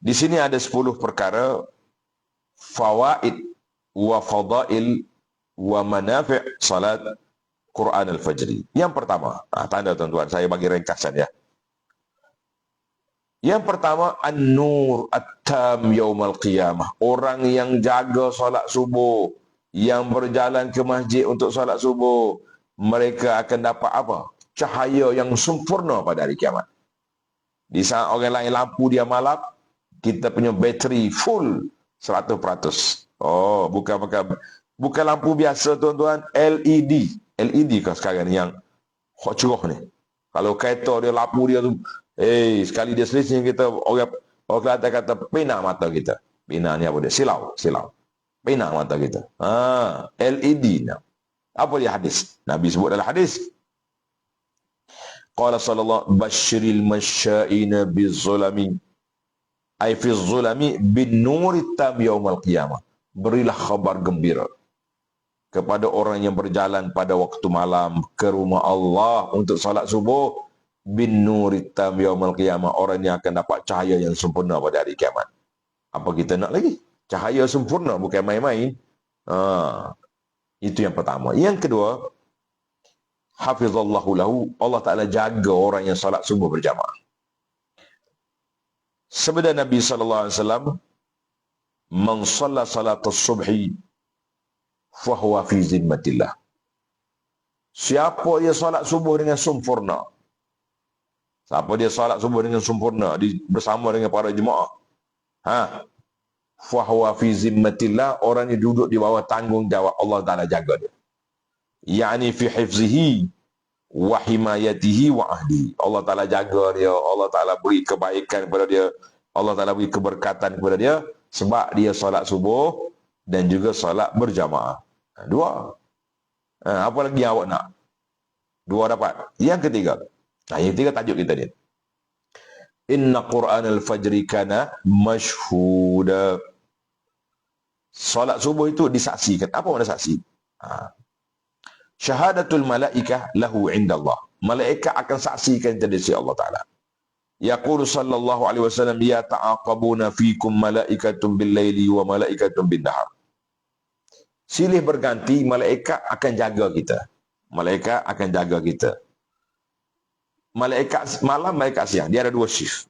Di sini ada 10 perkara fawaid wa fadail wa manafi' salat Quran al-Fajr. Yang pertama, ah, tanda tuan-tuan, saya bagi ringkasan ya. Yang pertama, an-nur at-tam yaumal qiyamah. Orang yang jaga solat subuh, yang berjalan ke masjid untuk solat subuh, mereka akan dapat apa? Cahaya yang sempurna pada hari kiamat. Di saat orang lain lampu dia malap, kita punya bateri full 100%. Oh, bukan bukan bukan lampu biasa tuan-tuan, LED. LED kan sekarang ni yang hot cerah ni. Kalau kereta dia lampu dia tu, eh sekali dia selisih kita orang orang Kelantan kata pena mata kita. Pena ni apa dia? Silau, silau. Pena mata kita. Ha, LED ni. Apa dia hadis? Nabi sebut dalam hadis. Qala sallallahu basyiril masya'ina bizulami ay fi zulami bin nuri tam yaumal qiyamah. Berilah khabar gembira kepada orang yang berjalan pada waktu malam ke rumah Allah untuk salat subuh. Bin nuri tam yaumal qiyamah orang yang akan dapat cahaya yang sempurna pada hari kiamat. Apa kita nak lagi? Cahaya sempurna bukan main-main. Ha. itu yang pertama. Yang kedua hafizallahu lahu Allah Taala jaga orang yang salat subuh berjamaah Sebenarnya Nabi sallallahu alaihi wasallam man shalla salatus subhi fa huwa fi zimmatillah. Siapa dia solat subuh dengan sempurna? Siapa dia solat subuh dengan sempurna di, bersama dengan para jemaah? Ha? Fa huwa fi zimmatillah orang yang duduk di bawah tanggungjawab Allah Taala jaga dia. Yakni fi hifzihi wa himayatihi wa ahli Allah Taala jaga dia Allah Taala beri kebaikan kepada dia Allah Taala beri keberkatan kepada dia sebab dia solat subuh dan juga solat berjamaah. Ha, dua. Ha, apa lagi yang awak nak? Dua dapat. Yang ketiga. Nah, yang ketiga tajuk kita ni. Inna Quran al-Fajri kana mashhuda. Solat subuh itu disaksikan. Apa makna saksi? Ha. Syahadatul malaikah lahu indallah. Malaikat akan saksikan jadi si Allah Ta'ala. Yaqulu sallallahu alaihi wasallam ya ta'aqabuna fikum malaikatun bil laili wa malaikatun bin nahar. Silih berganti malaikat akan jaga kita. Malaikat akan jaga kita. Malaikat malam, malaikat siang. Dia ada dua shift.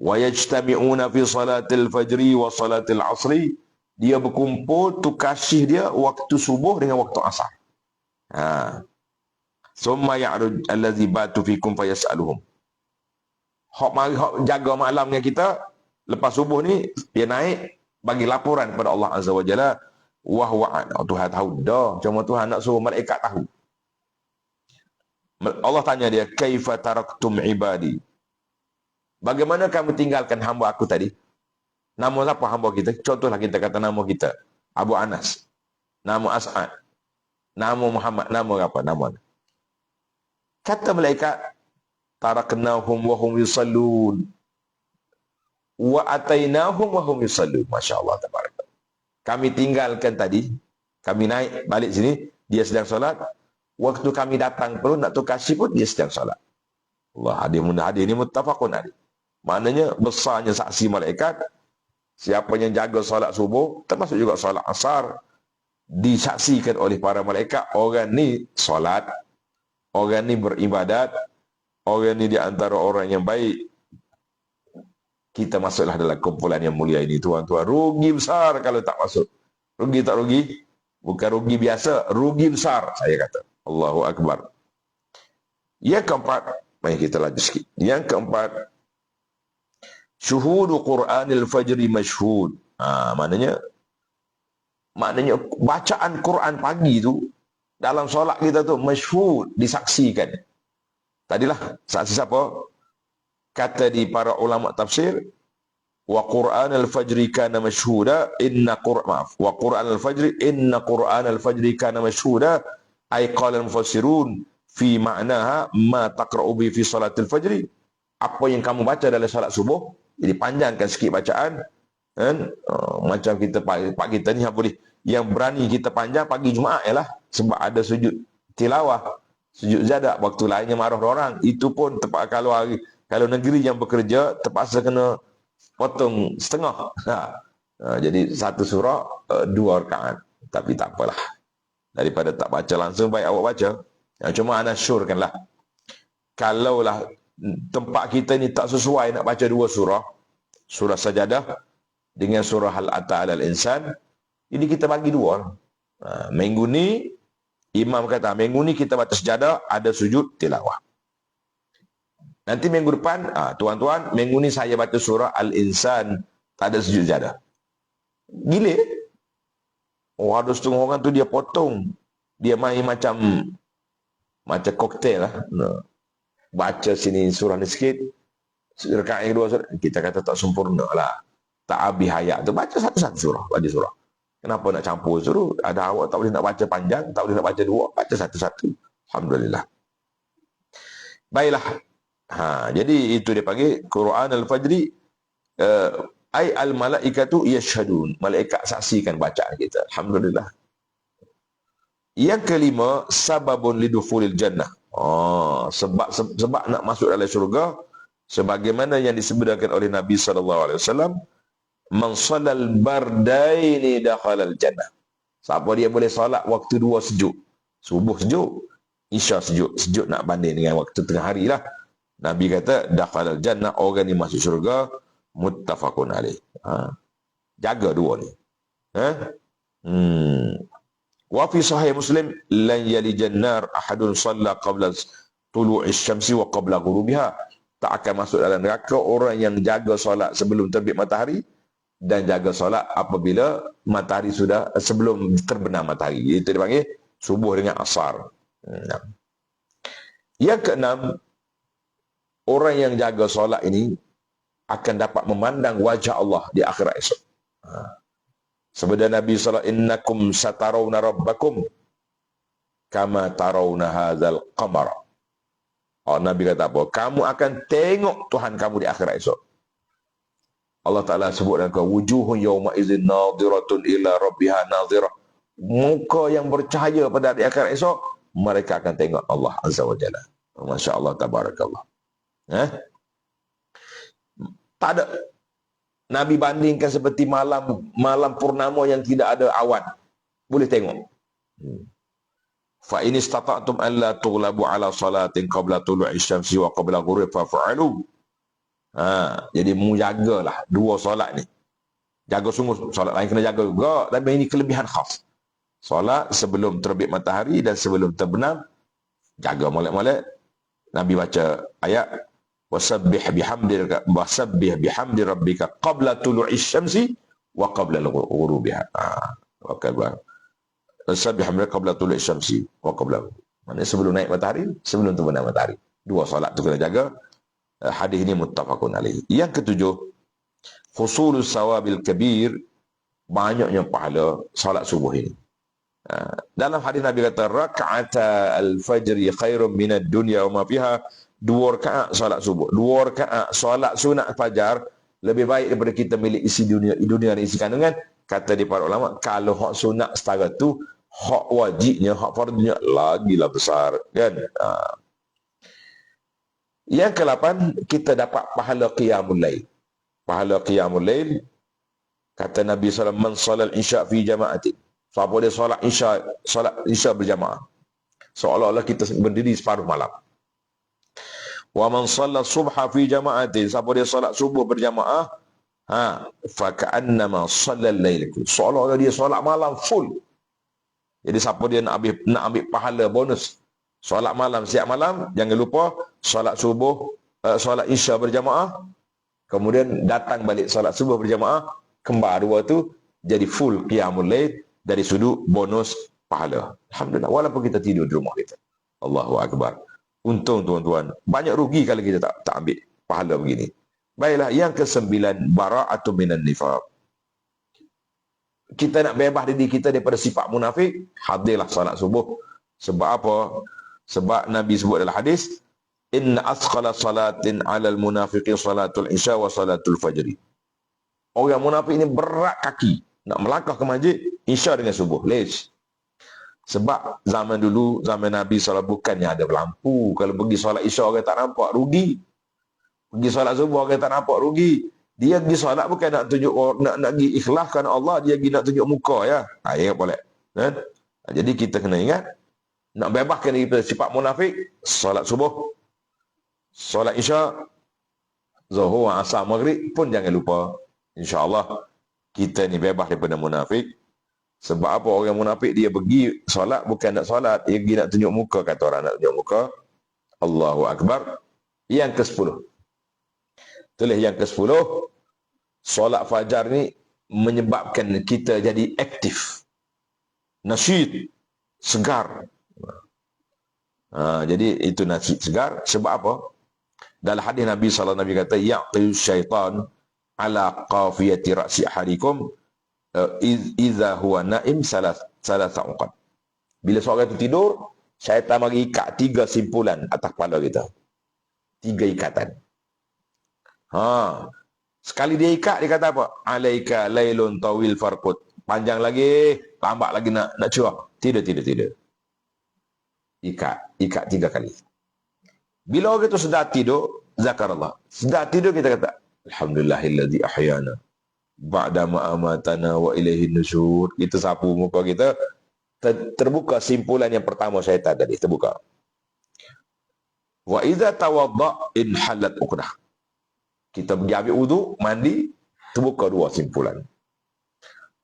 Wa yajtami'una fi salatil fajri wa salatil asri. Dia berkumpul tu kasih dia waktu subuh dengan waktu asar. Ha. Summa ya'ruj allazi batu fikum fayas'aluhum hok mari hok jaga malam dengan kita lepas subuh ni dia naik bagi laporan kepada Allah Azza wa Jalla wa huwa oh, Tuhan tahu. Dah cuma Tuhan nak suruh malaikat tahu. Allah tanya dia kaifa taraktum ibadi? Bagaimana kamu tinggalkan hamba aku tadi? Nama siapa hamba kita? Contohlah kita kata nama kita. Abu Anas. Nama As'ad. Nama Muhammad. Nama apa? Nama. Kata malaikat taraknahum wa hum yusallun. Wa atainahum wa hum yusallun. Masyaallah tabaraka kami tinggalkan tadi kami naik balik sini dia sedang solat. Waktu kami datang pun nak tukar pun dia sedang solat. Allah hadir mun hadir ini muttafaqun hadir maknanya besarnya saksi malaikat siapa yang jaga solat subuh termasuk juga solat asar disaksikan oleh para malaikat. Orang ni solat orang ni beribadat orang ni di antara orang yang baik. Kita masuklah dalam kumpulan yang mulia ini. Tuan-tuan rugi besar kalau tak masuk. Rugi tak rugi? Bukan rugi biasa rugi besar saya kata. Allahu Akbar. Yang keempat mari kita lanjut sikit. Yang keempat syuhudu Quranil Fajri masyhud. Ha, maknanya maknanya bacaan Quran pagi tu dalam solat kita tu masyhud disaksikan Tadilah saksi siapa? Kata di para ulama tafsir wa Quran al-fajri kana mashhuda inna Quran maaf wa Quran al-fajri inna Quran al-fajri kana mashhuda ay qala al-mufassirun fi ma'naha ma taqra'u bi fi salatil fajri. Apa yang kamu baca dalam salat subuh jadi panjangkan sikit bacaan kan? Uh, macam kita pak kita ni? Boleh yang berani kita panjang pagi Jumaat ialah sebab ada sujud tilawah sujud zadak waktu lainnya marah orang itu pun tempat kalau hari kalau negeri yang bekerja terpaksa kena potong setengah. Ha. Ha, jadi satu surah uh, dua rakaat. Tapi tak apalah. Daripada tak baca langsung baik awak baca. Ya, cuma ana syurkanlah. Kalaulah tempat kita ni tak sesuai nak baca dua surah, surah sajadah dengan surah hal ata al insan, ini kita bagi dua. Ha, minggu ni imam kata minggu ni kita baca sajadah ada sujud tilawah. Nanti minggu depan, ah, tuan-tuan, minggu ni saya baca surah Al-Insan, tak ada sujud jadah. Gila. Oh, ada setengah orang tu dia potong. Dia main macam macam koktel lah. Baca sini surah ni sikit. Rekat yang kedua surah. Kita kata tak sempurna lah. Tak habis hayat tu. Baca satu-satu surah. Baca surah. Kenapa nak campur suruh? Ada awak tak boleh nak baca panjang. Tak boleh nak baca dua. Baca satu-satu. Alhamdulillah. Baiklah. Ha, jadi itu dia panggil Quran al-Fajri uh, ai al-malaikatu yashhadun. Malaikat saksikan bacaan kita. Alhamdulillah. Yang kelima sababun lidufulil jannah. Oh, sebab sebab nak masuk dalam syurga sebagaimana yang disebutkan oleh Nabi sallallahu alaihi wasallam man salal bardaini dakhala jannah. Siapa dia boleh solat waktu dua sejuk? Subuh sejuk, isya sejuk. Sejuk nak banding dengan waktu tengah hari lah. Nabi kata dakhala jannah orang ni masuk syurga muttafaqun alaih. Ha. Jaga dua ni. Ha? Hmm. Wa fi sahih Muslim lan yali jannar ahadun salla qabla tulu'i syamsi wa qabla ghurubiha. Tak akan masuk dalam neraka orang yang jaga solat sebelum terbit matahari dan jaga solat apabila matahari sudah sebelum terbenam matahari. Itu dipanggil subuh dengan asar. Hmm. Yang keenam, orang yang jaga solat ini akan dapat memandang wajah Allah di akhirat esok. Ha. Sebab Nabi sallallahu innakum satarawna rabbakum kama tarawna hadzal qamar. Oh, Nabi kata apa? Kamu akan tengok Tuhan kamu di akhirat esok. Allah Taala sebut dalam wujuhun yawma idzin nadhiratun ila rabbiha nadhirah. Muka yang bercahaya pada hari akhirat esok, mereka akan tengok Allah Azza wa Jalla. Masya-Allah tabarakallah. Eh? Tak ada. Nabi bandingkan seperti malam malam purnama yang tidak ada awan. Boleh tengok. Hmm. Fa in istata'tum an la tughlabu ala salatin qabla tulu'i syamsi wa qabla ghurub fa fa'alu. Ha, jadi mu jagalah dua solat ni. Jaga sungguh solat lain kena jaga juga tapi ini kelebihan khas. Solat sebelum terbit matahari dan sebelum terbenam jaga molek-molek. Nabi baca ayat wasabbih bihamdika wasabbih bihamdi rabbika qabla tulu'i syamsi wa qabla ghurubiha ah wa qabla wasabbih bihamdika qabla tulu'i syamsi wa qabla mana sebelum naik matahari sebelum terbenam matahari dua solat tu kena jaga hadis ini muttafaqun alaih yang ketujuh husulus sawabil kabir banyaknya pahala solat subuh ini. Uh, dalam hadis Nabi kata raka'ata al-fajri khairum minad dunya wa ma fiha. Dua rakaat solat subuh, dua rakaat solat sunat fajar lebih baik daripada kita milik isi dunia dunia dan isi kandungan kata di para ulama kalau hak sunat setara tu hak wajibnya hak fardunya lagi lah besar kan? Ha. Yang kelapan kita dapat pahala qiyamul lail pahala qiyamul lail kata Nabi SAW man salal isya fi jama'ati siapa dia solat isya solat isya berjamaah seolah-olah kita berdiri separuh malam Wa man shalla subha fi jama'atin. Siapa dia solat subuh berjamaah, ha, fa ka'annama shalla al-lail. Seolah-olah dia solat malam full. Jadi siapa dia nak ambil nak ambil pahala bonus solat malam siap malam, jangan lupa solat subuh, uh, solat isya berjamaah, kemudian datang balik solat subuh berjamaah, kembar dua tu jadi full qiyamul lail dari sudut bonus pahala. Alhamdulillah walaupun kita tidur di rumah kita. Allahu akbar. Untung tuan-tuan. Banyak rugi kalau kita tak tak ambil pahala begini. Baiklah, yang kesembilan, bara'atu minan nifaq. Kita nak bebas diri kita daripada sifat munafik, hadirlah salat subuh. Sebab apa? Sebab Nabi sebut dalam hadis, Inna asqala salatin alal munafiqi salatul isya wa salatul fajri. Orang munafik ini berat kaki. Nak melangkah ke masjid, isya dengan subuh. Lej. Sebab zaman dulu, zaman Nabi SAW bukannya ada lampu. Kalau pergi solat isya orang tak nampak, rugi. Pergi solat subuh orang tak nampak, rugi. Dia pergi solat bukan nak tunjuk nak nak pergi ikhlaskan Allah, dia pergi nak tunjuk muka ya. Ha, ingat boleh. Ha, jadi kita kena ingat nak bebaskan diri daripada sifat munafik, solat subuh, solat isya, zuhur, asar, maghrib pun jangan lupa. InsyaAllah kita ni bebas daripada munafik. Sebab apa orang munafik dia pergi solat bukan nak solat, dia pergi nak tunjuk muka kata orang nak tunjuk muka. Allahu Akbar. Yang ke-10. Tulis yang ke-10. Solat fajar ni menyebabkan kita jadi aktif. Nasyid. Segar. Ha, jadi itu nasyid segar. Sebab apa? Dalam hadis Nabi SAW Nabi kata, Ya'qil syaitan ala qafiyati ra'si ahadikum uh, iza huwa naim salah salah sa'uqad. Bila seorang itu tidur, syaitan bagi ikat tiga simpulan atas kepala kita. Tiga ikatan. Ha. Sekali dia ikat, dia kata apa? Alaika laylun tawil farqut. Panjang lagi, tambah lagi nak nak curah. Tidak, tidak, tidak. Ikat. Ikat tiga kali. Bila orang itu sedar tidur, zakar Allah. Sedar tidur, kita kata, Alhamdulillahilladzi ahyana. Ba'da ma'amatana wa ilaihin nusur. Kita sapu muka kita. Terbuka simpulan yang pertama syaitan tadi. Terbuka. Wa idza tawadda in halat uqdah kita pergi ambil wudu, mandi, terbuka dua simpulan.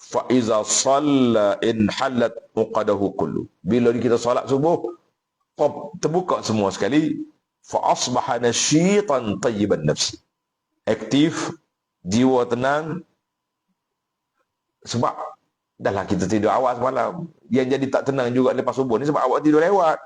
Fa iza salla in halat uqadahu kullu. Bila kita solat subuh, terbuka semua sekali. Asbaha nasyitan tayyiban nafsi. Aktif, jiwa tenang. Sebab dahlah kita tidur awal semalam. Yang jadi tak tenang juga lepas subuh ni sebab awak tidur lewat.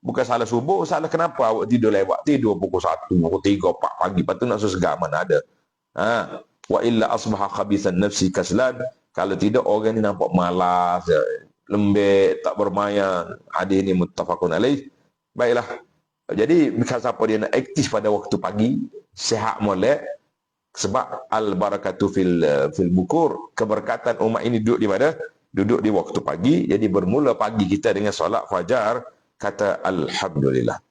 Bukan salah subuh, salah kenapa awak tidur lewat. Tidur pukul 1, pukul 3, 4 pagi. Tu nak segar mana ada. Ha. Wa illa asbaha khabisan nafsi kaslan. Kalau tidak orang ni nampak malas, lembek, tak bermayan. Hadis ni muttafaqun alaih. Baiklah. Jadi, bukan siapa dia nak aktif pada waktu pagi, sehat molek, sebab al barakatu fil fil bukur keberkatan umat ini duduk di mana duduk di waktu pagi jadi bermula pagi kita dengan solat fajar kata Alhamdulillah.